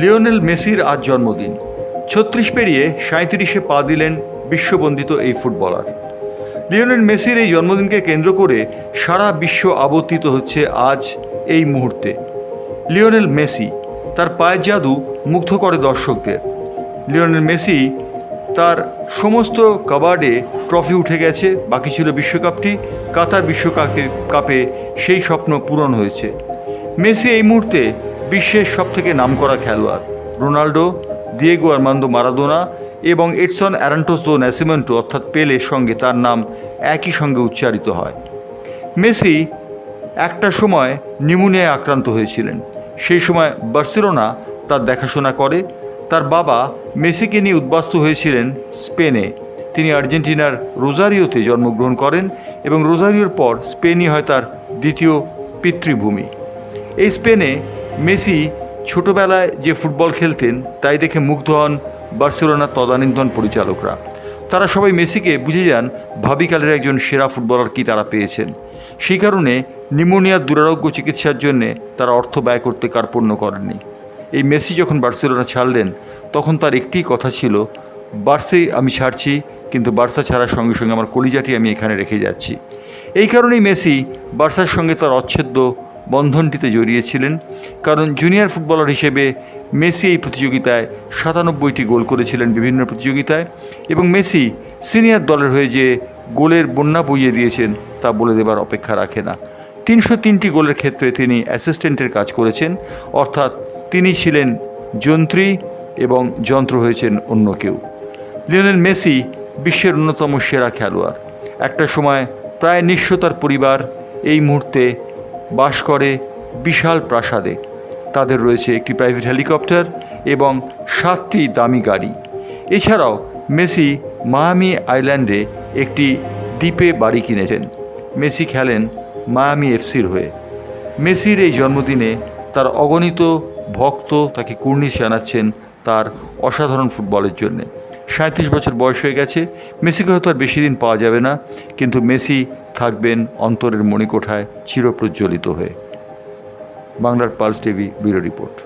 Lionel মেসির আজ জন্মদিন। ছত্রিশ পেরিয়ে সাঁত্রিশে পা দিলেন বিশ্ববন্দিত এই ফুটবলার। লিওনেল মেসির এই জন্মদিনকে কেন্দ্র করে সারা বিশ্ব আবর্তিত হচ্ছে আজ এই মুহূর্তে। লিওনেল মেসি তার পায়ের জাদু মুগ্ধ করে দর্শকদের। লিওনেল মেসি তার সমস্ত কাবার্ডে ট্রফি উঠে গেছে, বাকি ছিল বিশ্বকাপটি। কাতার বিশ্বকাপে কাপে সেই স্বপ্ন পূরণ হয়েছে। মেসি এই মুহূর্তে বিশ্বের সবথেকে নামকরা খেলোয়াড় রোনাল্ডো দিয়েগো আর্মান্দো মারাদোনা এবং এডসন অ্যারান্টোস দো ন্যাসিমেন্টো অর্থাৎ পেলের সঙ্গে তার নাম একই সঙ্গে উচ্চারিত হয়। মেসি একটা সময় নিউমোনিয়ায় আক্রান্ত হয়েছিলেন। সেই সময় বার্সেলোনা তার দেখাশোনা করে। তার বাবা মেসিকে নিয়ে উদ্বাস্ত হয়েছিলেন স্পেনে। তিনি আর্জেন্টিনার রোজারিওতে জন্মগ্রহণ করেন এবং রোজারিওর পর স্পেনই হয় তার দ্বিতীয় পিতৃভূমি। এই স্পেনে মেসি ছোটবেলায় যে ফুটবল খেলতেন, তাই দেখে মুগ্ধ হন বার্সেলোনার তদানীন্তন পরিচালকরা। তারা সবাই মেসিকে বুঝে যান ভাবিকালের একজন সেরা ফুটবলার কি তারা পেয়েছেন। সেই কারণে নিউমোনিয়ার দুরারোগ্য চিকিৎসার জন্যে তারা অর্থ ব্যয় করতে কার্পণ্য করেননি। এই মেসি যখন বার্সেলোনা ছাড়লেন, তখন তার একটিই কথা ছিল, বার্সে আমি ছাড়ছি, কিন্তু বার্সা ছাড়ার সঙ্গে সঙ্গে আমার কলিজাটি আমি এখানে রেখে যাচ্ছি। এই কারণেই মেসি বার্সার সঙ্গে তার অচ্ছেদ্য বন্ধনটিতে জড়িয়েছিলেন, কারণ জুনিয়র ফুটবলার হিসেবে মেসি এই প্রতিযোগিতায় সাতানব্বইটি গোল করেছিলেন বিভিন্ন প্রতিযোগিতায় এবং মেসি সিনিয়র দলের হয়ে যে গোলের বন্যা বইয়ে দিয়েছেন তা বলে দেবার অপেক্ষা রাখে না। তিনশো তিনটি গোলের ক্ষেত্রে তিনি অ্যাসিস্ট্যান্টের কাজ করেছেন, অর্থাৎ তিনি ছিলেন যন্ত্রী এবং যন্ত্র হয়েছেন অন্য কেউ। লিওনেল মেসি বিশ্বের অন্যতম সেরা খেলোয়াড়। একটা সময় প্রায় নিঃস্বতার পরিবার এই মুহূর্তে বাস করে বিশাল প্রাসাদে। তাদের রয়েছে একটি প্রাইভেট হেলিকপ্টার এবং সাতটি দামি গাড়ি। এছাড়াও মেসি মায়ামি আইল্যান্ডে একটি দ্বীপে বাড়ি কিনেছেন। মেসি খেলেন মায়ামি এফসির হয়ে। মেসির এই জন্মদিনে তার অগণিত ভক্ত তাকে কুর্নিশ জানাচ্ছেন তার অসাধারণ ফুটবলের জন্যে। সাঁত্রিশ বছর বয়স হয়ে গেছে। মেসিকে হয়তো আর বেশি দিন পাওয়া যাবে না, কিন্তু মেসি থাকবেন অন্তরের মণিকোঠায় চিরপ্রজ্বলিত হয়ে। বাংলার পালস টিভি ব্যুরো রিপোর্ট।